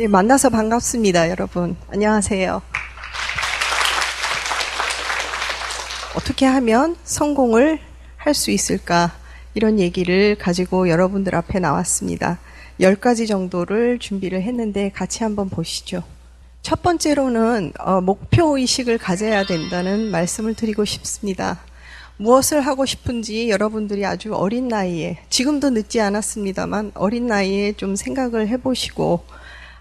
예, 만나서 반갑습니다, 여러분. 안녕하세요. 어떻게 하면 성공을 할 수 있을까? 이런 얘기를 가지고 여러분들 앞에 나왔습니다. 10가지 정도를 준비를 했는데 같이 한번 보시죠. 첫 번째로는 어, 목표 의식을 가져야 된다는 말씀을 드리고 싶습니다. 무엇을 하고 싶은지 여러분들이 아주 어린 나이에 지금도 늦지 않았습니다만 어린 나이에 좀 생각을 해보시고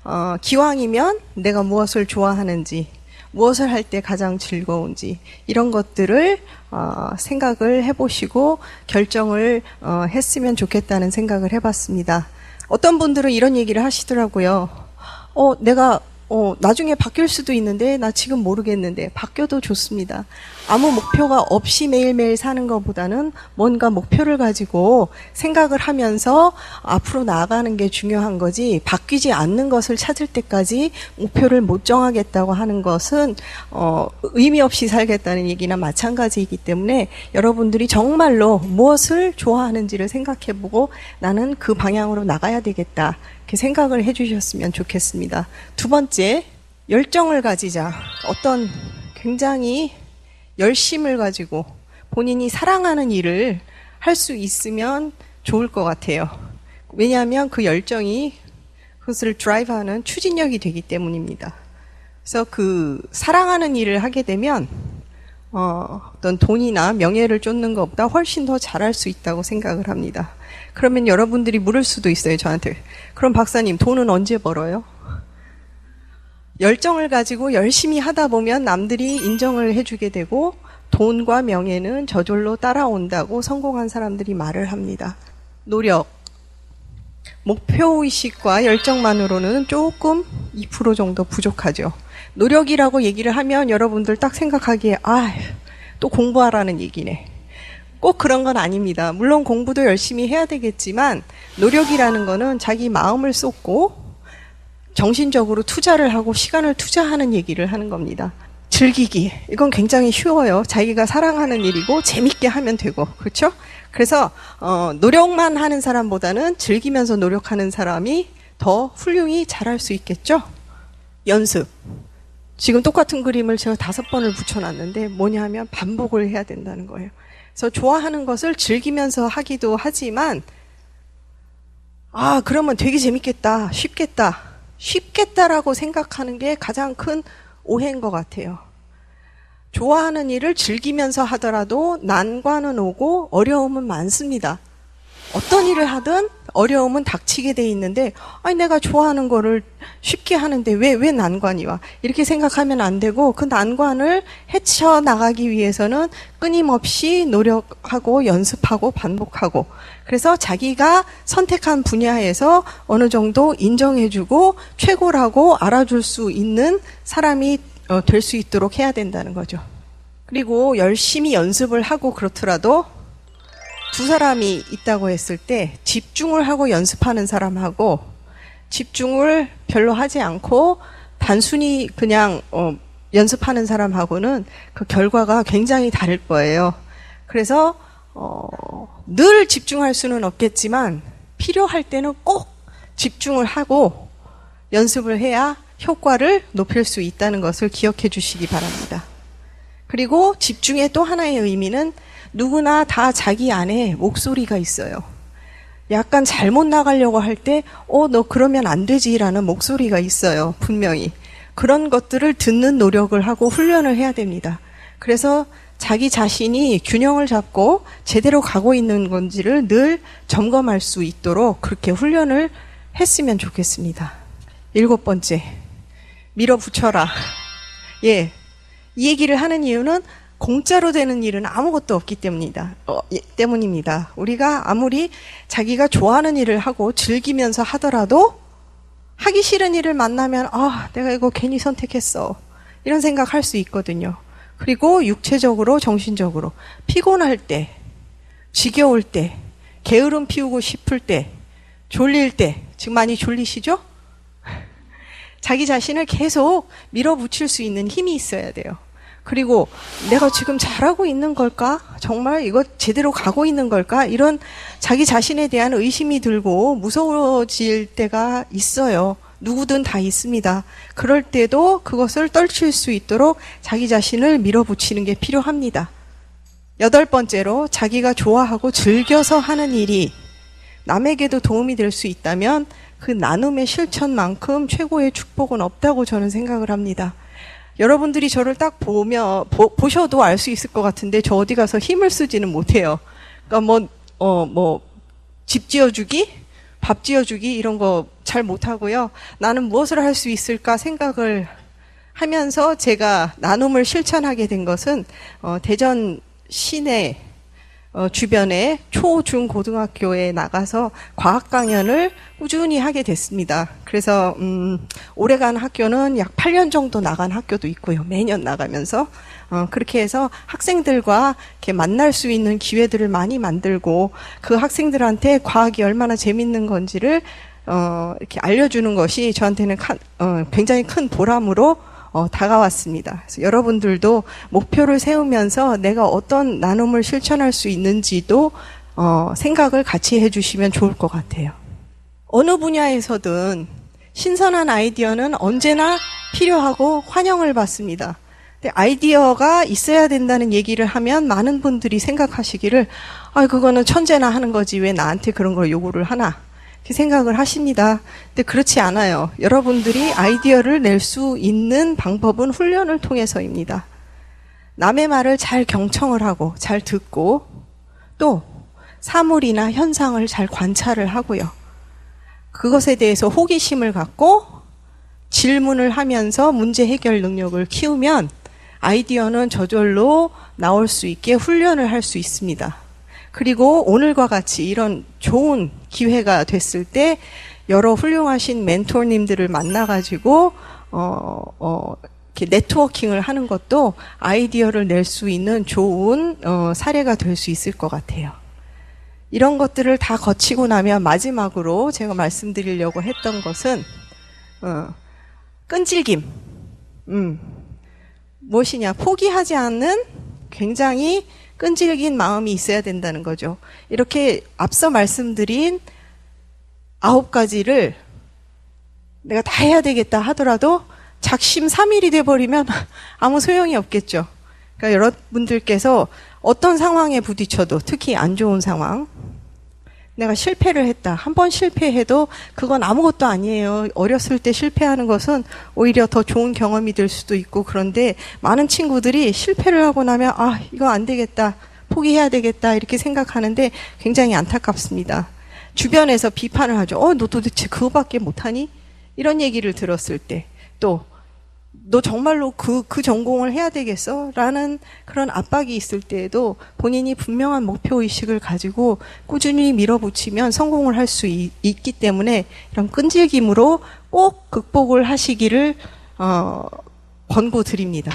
어, 기왕이면 내가 무엇을 좋아하는지 무엇을 할 때 가장 즐거운지 이런 것들을 어, 생각을 해보시고 결정을 어, 했으면 좋겠다는 생각을 해봤습니다. 어떤 분들은 이런 얘기를 하시더라고요. 어, 내가 어, 나중에 바뀔 수도 있는데 나 지금 모르겠는데 바뀌어도 좋습니다. 아무 목표가 없이 매일매일 사는 것보다는 뭔가 목표를 가지고 생각을 하면서 앞으로 나아가는 게 중요한 거지 바뀌지 않는 것을 찾을 때까지 목표를 못 정하겠다고 하는 것은 어, 의미 없이 살겠다는 얘기나 마찬가지이기 때문에 여러분들이 정말로 무엇을 좋아하는지를 생각해보고 나는 그 방향으로 나가야 되겠다. 이렇게 생각을 해주셨으면 좋겠습니다. 두 번째, 열정을 가지자. 어떤 굉장히 열심을 가지고 본인이 사랑하는 일을 할 수 있으면 좋을 것 같아요. 왜냐하면 그 열정이 그것을 드라이브하는 추진력이 되기 때문입니다. 그래서 그 사랑하는 일을 하게 되면 어, 어떤 돈이나 명예를 쫓는 것보다 훨씬 더 잘할 수 있다고 생각을 합니다. 그러면 여러분들이 물을 수도 있어요, 저한테. 그럼 박사님, 돈은 언제 벌어요? 열정을 가지고 열심히 하다 보면 남들이 인정을 해주게 되고 돈과 명예는 저절로 따라온다고 성공한 사람들이 말을 합니다. 노력. 목표의식과 열정만으로는 조금 2% 정도 부족하죠. 노력이라고 얘기를 하면 여러분들 딱 생각하기에, 아, 또 공부하라는 얘기네. 꼭 그런 건 아닙니다. 물론 공부도 열심히 해야 되겠지만 노력이라는 거는 자기 마음을 쏟고 정신적으로 투자를 하고 시간을 투자하는 얘기를 하는 겁니다. 즐기기. 이건 굉장히 쉬워요. 자기가 사랑하는 일이고 재밌게 하면 되고. 그렇죠? 그래서 어, 노력만 하는 사람보다는 즐기면서 노력하는 사람이 더 훌륭히 잘할 수 있겠죠? 연습. 지금 똑같은 그림을 제가 다섯 번을 붙여놨는데 뭐냐 하면 반복을 해야 된다는 거예요. 그래서 좋아하는 것을 즐기면서 하기도 하지만 아 그러면 되게 재밌겠다 쉽겠다 쉽겠다라고 생각하는 게 가장 큰 오해인 것 같아요. 좋아하는 일을 즐기면서 하더라도 난관은 오고 어려움은 많습니다. 어떤 일을 하든 어려움은 닥치게 돼 있는데 아니 내가 좋아하는 거를 쉽게 하는데 왜 왜 난관이 와 이렇게 생각하면 안 되고 그 난관을 헤쳐 나가기 위해서는 끊임없이 노력하고 연습하고 반복하고 그래서 자기가 선택한 분야에서 어느 정도 인정해주고 최고라고 알아줄 수 있는 사람이 어, 될 수 있도록 해야 된다는 거죠. 그리고 열심히 연습을 하고 그렇더라도 두 사람이 있다고 했을 때 집중을 하고 연습하는 사람하고 집중을 별로 하지 않고 단순히 그냥 어, 연습하는 사람하고는 그 결과가 굉장히 다를 거예요. 그래서 어, 늘 집중할 수는 없겠지만 필요할 때는 꼭 집중을 하고 연습을 해야 효과를 높일 수 있다는 것을 기억해 주시기 바랍니다. 그리고 집중의 또 하나의 의미는 누구나 다 자기 안에 목소리가 있어요. 약간 잘못 나가려고 할 때, 어, 너 그러면 안 되지라는 목소리가 있어요. 분명히. 그런 것들을 듣는 노력을 하고 훈련을 해야 됩니다. 그래서 자기 자신이 균형을 잡고 제대로 가고 있는 건지를 늘 점검할 수 있도록 그렇게 훈련을 했으면 좋겠습니다. 일곱 번째. 밀어붙여라. 예. 이 얘기를 하는 이유는 공짜로 되는 일은 아무것도 없기 때문이다. 어, 예, 때문입니다. 우리가 아무리 자기가 좋아하는 일을 하고 즐기면서 하더라도 하기 싫은 일을 만나면 아, 내가 이거 괜히 선택했어. 이런 생각할 수 있거든요. 그리고 육체적으로 정신적으로 피곤할 때, 지겨울 때, 게으름 피우고 싶을 때, 졸릴 때, 지금 많이 졸리시죠? 자기 자신을 계속 밀어붙일 수 있는 힘이 있어야 돼요. 그리고 내가 지금 잘하고 있는 걸까? 정말 이거 제대로 가고 있는 걸까? 이런 자기 자신에 대한 의심이 들고 무서워질 때가 있어요. 누구든 다 있습니다. 그럴 때도 그것을 떨칠 수 있도록 자기 자신을 밀어붙이는 게 필요합니다. 여덟 번째로 자기가 좋아하고 즐겨서 하는 일이 남에게도 도움이 될 수 있다면 그 나눔의 실천만큼 최고의 축복은 없다고 저는 생각을 합니다. 여러분들이 저를 딱 보며 보, 보셔도 알 수 있을 것 같은데 저 어디 가서 힘을 쓰지는 못해요. 그러니까 뭐 어 뭐 집 지어주기, 밥 지어주기 이런 거 잘 못하고요. 나는 무엇을 할 수 있을까 생각을 하면서 제가 나눔을 실천하게 된 것은 어, 대전 시내 어, 주변에 초, 중, 고등학교에 나가서 과학 강연을 꾸준히 하게 됐습니다. 그래서 음, 올해간 학교는 약 8년 정도 나간 학교도 있고요. 매년 나가면서 어, 그렇게 해서 학생들과 이렇게 만날 수 있는 기회들을 많이 만들고 그 학생들한테 과학이 얼마나 재밌는 건지를 어, 이렇게 알려주는 것이 저한테는 칸- 어, 굉장히 큰 보람으로 어, 다가왔습니다. 그래서 여러분들도 목표를 세우면서 내가 어떤 나눔을 실천할 수 있는지도 어, 생각을 같이 해주시면 좋을 것 같아요. 어느 분야에서든 신선한 아이디어는 언제나 필요하고 환영을 받습니다. 근데 아이디어가 있어야 된다는 얘기를 하면 많은 분들이 생각하시기를 아 그거는 천재나 하는 거지 왜 나한테 그런 걸 요구를 하나 생각을 하십니다. 근데 그렇지 않아요. 여러분들이 아이디어를 낼 수 있는 방법은 훈련을 통해서입니다. 남의 말을 잘 경청을 하고 잘 듣고 또 사물이나 현상을 잘 관찰을 하고요. 그것에 대해서 호기심을 갖고 질문을 하면서 문제 해결 능력을 키우면 아이디어는 저절로 나올 수 있게 훈련을 할 수 있습니다. 그리고 오늘과 같이 이런 좋은 기회가 됐을 때 여러 훌륭하신 멘토님들을 만나가지고 어, 어, 이렇게 네트워킹을 하는 것도 아이디어를 낼 수 있는 좋은 어, 사례가 될 수 있을 것 같아요. 이런 것들을 다 거치고 나면 마지막으로 제가 말씀드리려고 했던 것은 어, 끈질김. 음. 무엇이냐? 포기하지 않는 굉장히 끈질긴 마음이 있어야 된다는 거죠. 이렇게 앞서 말씀드린 아홉 가지를 내가 다 해야 되겠다 하더라도 작심 삼일이 돼버리면 아무 소용이 없겠죠. 그러니까 여러분들께서 어떤 상황에 부딪혀도 특히 안 좋은 상황, 내가 실패를 했다. 한 번 실패해도 그건 아무것도 아니에요. 어렸을 때 실패하는 것은 오히려 더 좋은 경험이 될 수도 있고 그런데 많은 친구들이 실패를 하고 나면 아, 이거 안 되겠다. 포기해야 되겠다. 이렇게 생각하는데 굉장히 안타깝습니다. 주변에서 비판을 하죠. 어, 너 도대체 그거밖에 못하니? 이런 얘기를 들었을 때 또 너 정말로 그, 그 전공을 해야 되겠어? 라는 그런 압박이 있을 때에도 본인이 분명한 목표의식을 가지고 꾸준히 밀어붙이면 성공을 할 수 있기 때문에 이런 끈질김으로 꼭 극복을 하시기를, 어, 권고 드립니다.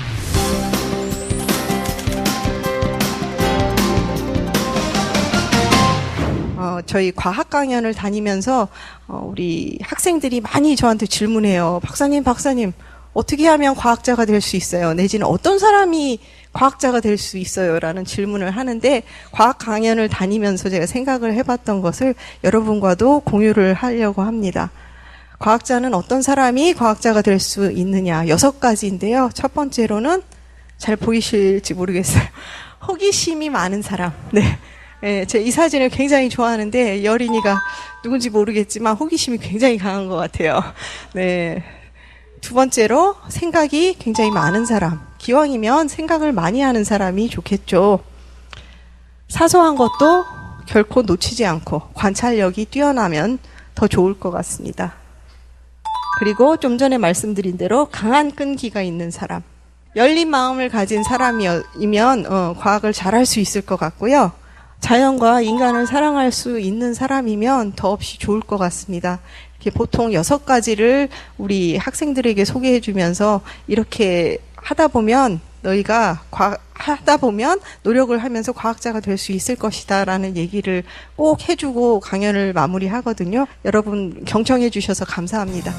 어, 저희 과학 강연을 다니면서 어, 우리 학생들이 많이 저한테 질문해요. 박사님, 박사님, 어떻게 하면 과학자가 될 수 있어요? 내지는 어떤 사람이 과학자가 될 수 있어요? 라는 질문을 하는데 과학 강연을 다니면서 제가 생각을 해봤던 것을 여러분과도 공유를 하려고 합니다. 과학자는 어떤 사람이 과학자가 될 수 있느냐? 여섯 가지인데요. 첫 번째로는 잘 보이실지 모르겠어요. 호기심이 많은 사람. 네. 예, 제가 이 사진을 굉장히 좋아하는데 여린이가 누군지 모르겠지만 호기심이 굉장히 강한 것 같아요. 네. 두 번째로 생각이 굉장히 많은 사람. 기왕이면 생각을 많이 하는 사람이 좋겠죠. 사소한 것도 결코 놓치지 않고 관찰력이 뛰어나면 더 좋을 것 같습니다. 그리고 좀 전에 말씀드린 대로 강한 끈기가 있는 사람. 열린 마음을 가진 사람이면 어, 과학을 잘할 수 있을 것 같고요. 자연과 인간을 사랑할 수 있는 사람이면 더없이 좋을 것 같습니다. 보통 여섯 가지를 우리 학생들에게 소개해 주면서 이렇게 하다 보면 너희가 과, 하다 보면 노력을 하면서 과학자가 될 수 있을 것이다 라는 얘기를 꼭 해주고 강연을 마무리하거든요. 여러분 경청해 주셔서 감사합니다.